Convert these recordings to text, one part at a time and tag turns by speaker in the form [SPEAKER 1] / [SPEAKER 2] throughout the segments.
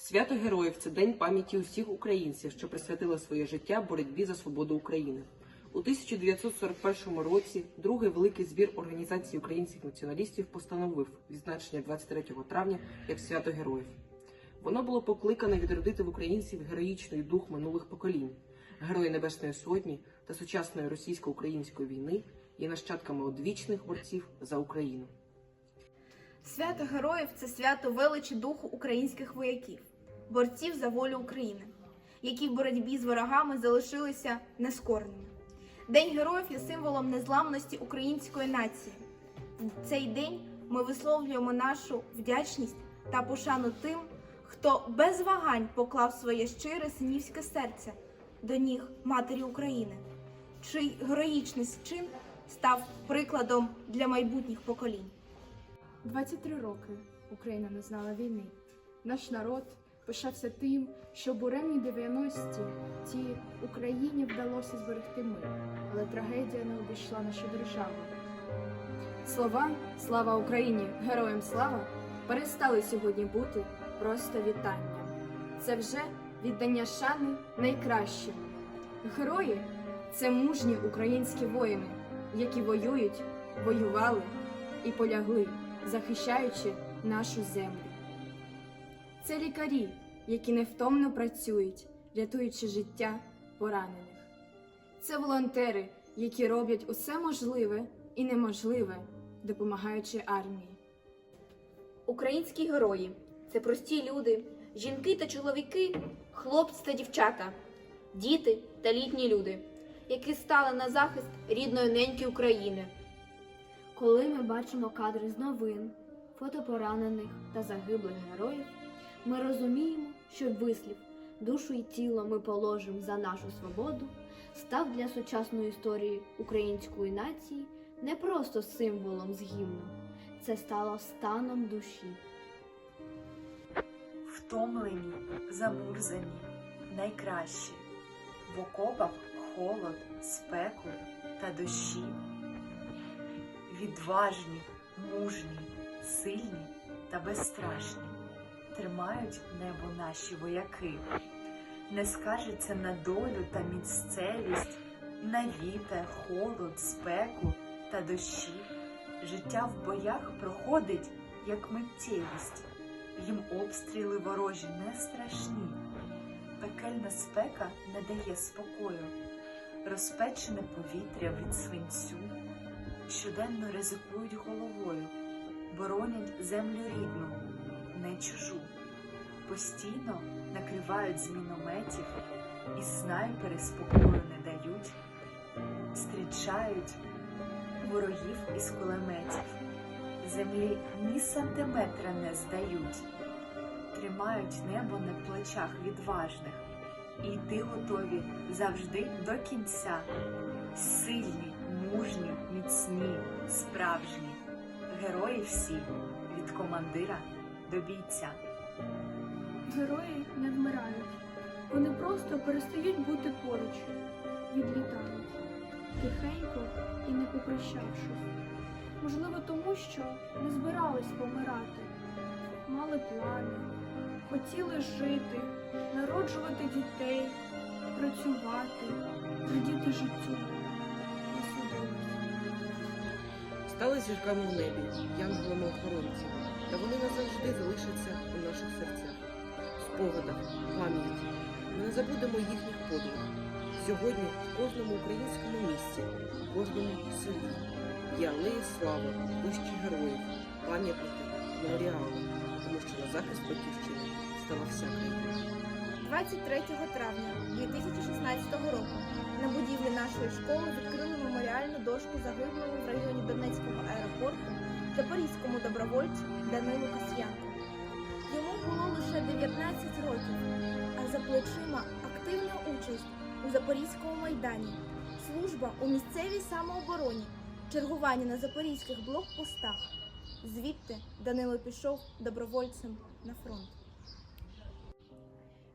[SPEAKER 1] Свято Героїв це день пам'яті усіх українців, що присвятили своє життя боротьбі за свободу України. У 1941 році другий великий збір організації українських націоналістів постановив відзначення 23 травня як свято героїв. Воно було покликане відродити в українців героїчний дух минулих поколінь. Герої Небесної Сотні та сучасної російсько-української війни є нащадками одвічних борців за Україну.
[SPEAKER 2] Свято Героїв це свято величі духу українських вояків, борців за волю України, які в боротьбі з ворогами залишилися нескореними. День героїв є символом незламності української нації. В цей день ми висловлюємо нашу вдячність та пошану тим, хто без вагань поклав своє щире синівське серце до ніг матері України, чий героїчний чин став прикладом для майбутніх поколінь.
[SPEAKER 3] 23 роки Україна не знала війни. Наш народ пишався тим, що буремні 90-ті ті Україні вдалося зберегти мир, але трагедія не обійшла нашу державу. Слова Слава Україні! Героям слава перестали сьогодні бути просто вітанням. Це вже віддання шани найкращим. Герої це мужні українські воїни, які воюють, воювали і полягли захищаючи нашу землю. Це лікарі, які невтомно працюють, рятуючи життя поранених. Це волонтери, які роблять усе можливе і неможливе, допомагаючи армії.
[SPEAKER 2] Українські герої це прості люди, жінки та чоловіки, хлопці та дівчата, діти та літні люди, які стали на захист рідної неньки України.
[SPEAKER 4] Коли ми бачимо кадри з новин, фото поранених та загиблих героїв, ми розуміємо, що вислів душу і тіло ми положимо за нашу свободу став для сучасної історії української нації не просто символом з гімну, це стало станом душі.
[SPEAKER 5] Втомлені, замурзані, найкращі, в окопах холод, спеку та дощі. Відважні, мужні, сильні та безстрашні тримають небо наші вояки, не скаржаться на долю та місцевість, на вітер, холод, спеку та дощі. Життя в боях проходить як миттєвість, їм обстріли ворожі не страшні. Пекельна спека не дає спокою, розпечене повітря від свинцю щоденно ризикують головою, боронять землю рідну, не чужу. Постійно накривають з мінометів і снайпери спокою не дають, зустрічають ворогів із кулеметів, землі ні сантиметра не здають, тримають небо на плечах відважних. І йти готові завжди до кінця. Сильні, мужні, міцні, справжні, герої всі від командира до бійця.
[SPEAKER 3] Герої не вмирають, вони просто перестають бути поруч, відлітають, тихенько і не попрощавшись. Можливо, тому що не збирались помирати, мали плани, хотіли жити, народжувати дітей, працювати, радіти життю.
[SPEAKER 1] Стали зірками в небі, янголами охоронцями, та вони назавжди залишаться у наших серцях, спогадах, пам'яті. Ми не забудемо їхніх подвиг. Сьогодні в кожному українському місті, в кожному селі є алеї слави, площі героїв, пам'ятники, меморіали, тому що на захист батьківщини стала вся країна.
[SPEAKER 2] 23 травня 2016 року на будівлі нашої школи відкрили меморіальну дошку загиблому в районі Донецького аеропорту запорізькому добровольцю Данилу Касьянку. Йому було лише 19 років, а за плечима активна участь у Запорізькому майдані, служба у місцевій самообороні, чергування на запорізьких блокпостах. Звідти Данило пішов добровольцем на фронт.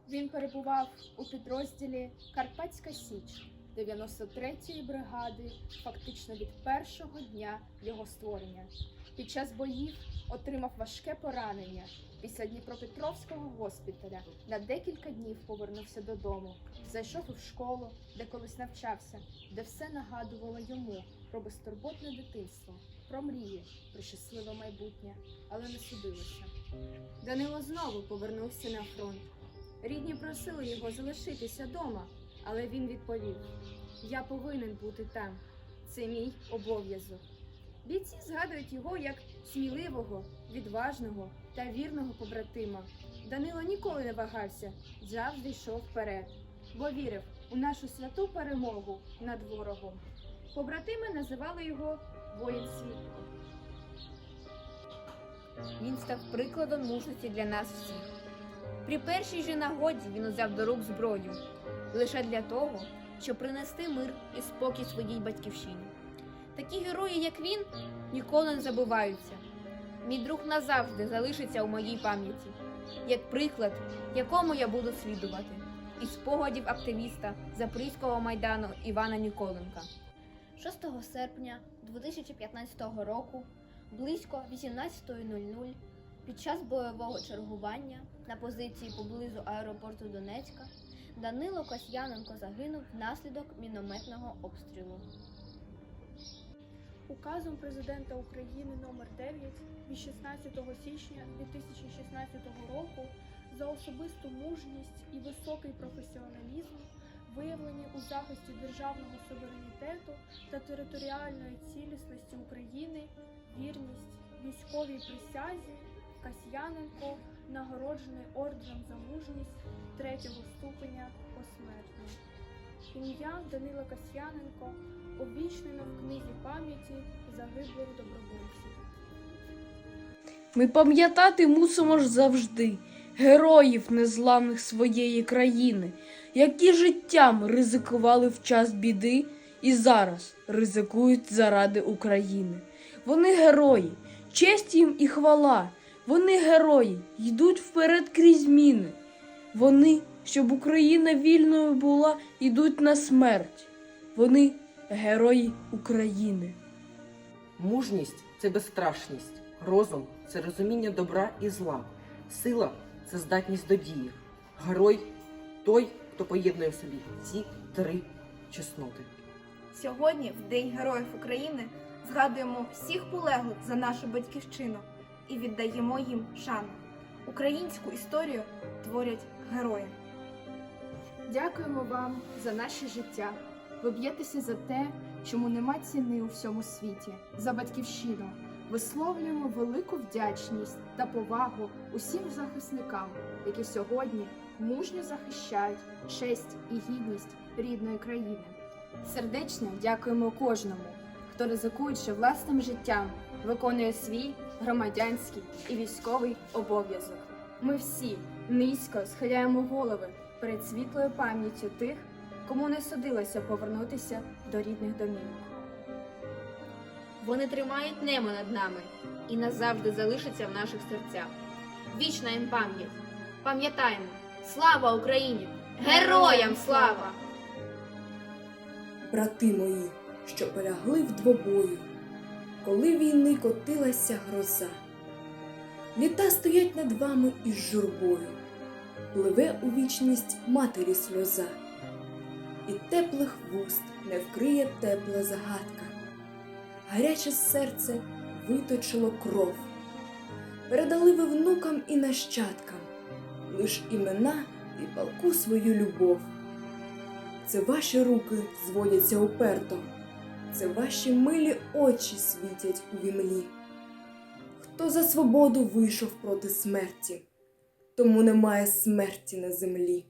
[SPEAKER 3] Він перебував у підрозділі Карпатська Січ 93-ї бригади, фактично від першого дня його створення. Під час боїв отримав важке поранення. Після Дніпропетровського госпіталя на декілька днів повернувся додому. Зайшов у школу, де колись навчався, де все нагадувало йому про безтурботне дитинство, про мрії, про щасливе майбутнє, але не судилося.
[SPEAKER 6] Данило знову повернувся на фронт. Рідні просили його залишитися дома, але він відповів: Я повинен бути там. Це мій обов'язок. Бійці згадують його як сміливого, відважного та вірного побратима. Данило ніколи не вагався, завжди йшов вперед, бо вірив у нашу святу перемогу над ворогом. Побратими називали його воїн світла.
[SPEAKER 4] Він став прикладом мужності для нас всіх. При першій же нагоді він узяв до рук зброю лише для того, щоб принести мир і спокій своїй батьківщині. Такі герої, як він, ніколи не забуваються. Мій друг назавжди залишиться у моїй пам'яті, як приклад, якому я буду слідувати, із спогадів активіста Запорізького майдану Івана Ніколенка. 6 серпня 2015 року близько 18.00 під час бойового чергування на позиції поблизу аеропорту Донецька Данило Касьяненко загинув внаслідок мінометного обстрілу.
[SPEAKER 3] Указом президента України номер 9 від 16 січня 2016 року за особисту мужність і високий професіоналізм, виявлені у захисті державного суверенітету та територіальної цілісності України, вірність військовій присязі, Касьяненко нагороджений орденом за мужність третього ступеня посмертно. Ім'я Данила Касьяненко увічнено в книзі пам'яті загиблих добровольців.
[SPEAKER 7] Ми пам'ятати мусимо ж завжди героїв незламних своєї країни, які життям ризикували в час біди і зараз ризикують заради України. Вони герої, честь їм і хвала. Вони герої, йдуть вперед крізь зміни. Вони, щоб Україна вільною була, йдуть на смерть. Вони герої України.
[SPEAKER 1] Мужність це безстрашність, розум це розуміння добра і зла, сила це здатність до дії. Герой той, хто поєднує в собі ці три чесноти.
[SPEAKER 2] Сьогодні, в День Героїв України, згадуємо всіх полеглих за нашу батьківщину і віддаємо їм шану. Українську історію творять герої.
[SPEAKER 3] Дякуємо вам за наше життя. Ви б'єтеся за те, чому нема ціни у всьому світі, за батьківщину. Висловлюємо велику вдячність та повагу усім захисникам, які сьогодні мужньо захищають честь і гідність рідної країни. Сердечно дякуємо кожному, хто ризикуючи власним життям, виконує свій громадянський і військовий обов'язок. Ми всі низько схиляємо голови перед світлою пам'яттю тих, кому не судилося повернутися до рідних домівок.
[SPEAKER 4] Вони тримають небо над нами і назавжди залишаться в наших серцях. Вічна їм пам'ять. Пам'ятаємо, слава Україні! Героям слава!
[SPEAKER 8] брати мої, що полягли в двобою, коли війни котилася гроза. Літа стоять над вами із журбою, пливе у вічність матері сльоза, і теплих вуст не вкриє тепла загадка, гаряче серце виточило кров, передали ви внукам і нащадкам. Лиш імена і палку свою любов. Це ваші руки зводяться уперто, це ваші милі очі світять у вімлі. Хто за свободу вийшов проти смерті, тому немає смерті на землі.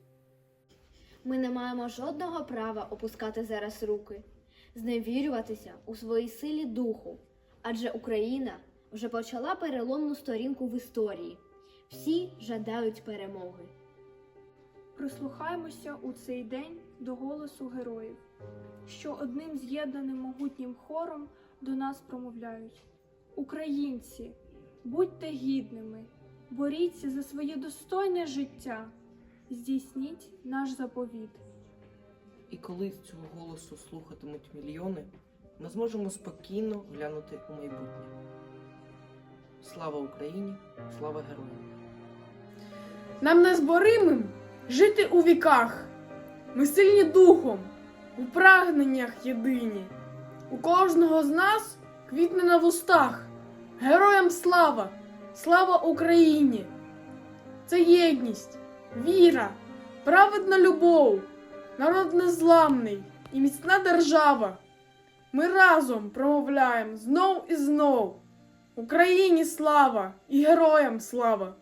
[SPEAKER 4] Ми не маємо жодного права опускати зараз руки, зневірюватися у своїй силі духу, адже Україна вже почала переломну сторінку в історії. Всі жадають перемоги.
[SPEAKER 3] Прислухаємося у цей день до голосу героїв, що одним з'єднаним могутнім хором до нас промовляють: Українці, будьте гідними, боріться за своє достойне життя, здійсніть наш заповіт.
[SPEAKER 1] І коли цього голосу слухатимуть мільйони, ми зможемо спокійно глянути у майбутнє. Слава Україні! Слава героям!
[SPEAKER 9] Нам незборимим жити у віках. Ми сильні духом, у прагненнях єдині. У кожного з нас квітне на вустах. Героям слава! Слава Україні! Це єдність, віра, праведна любов, народ незламний і міцна держава. Ми разом промовляємо знов і знов. Україні слава і героям слава!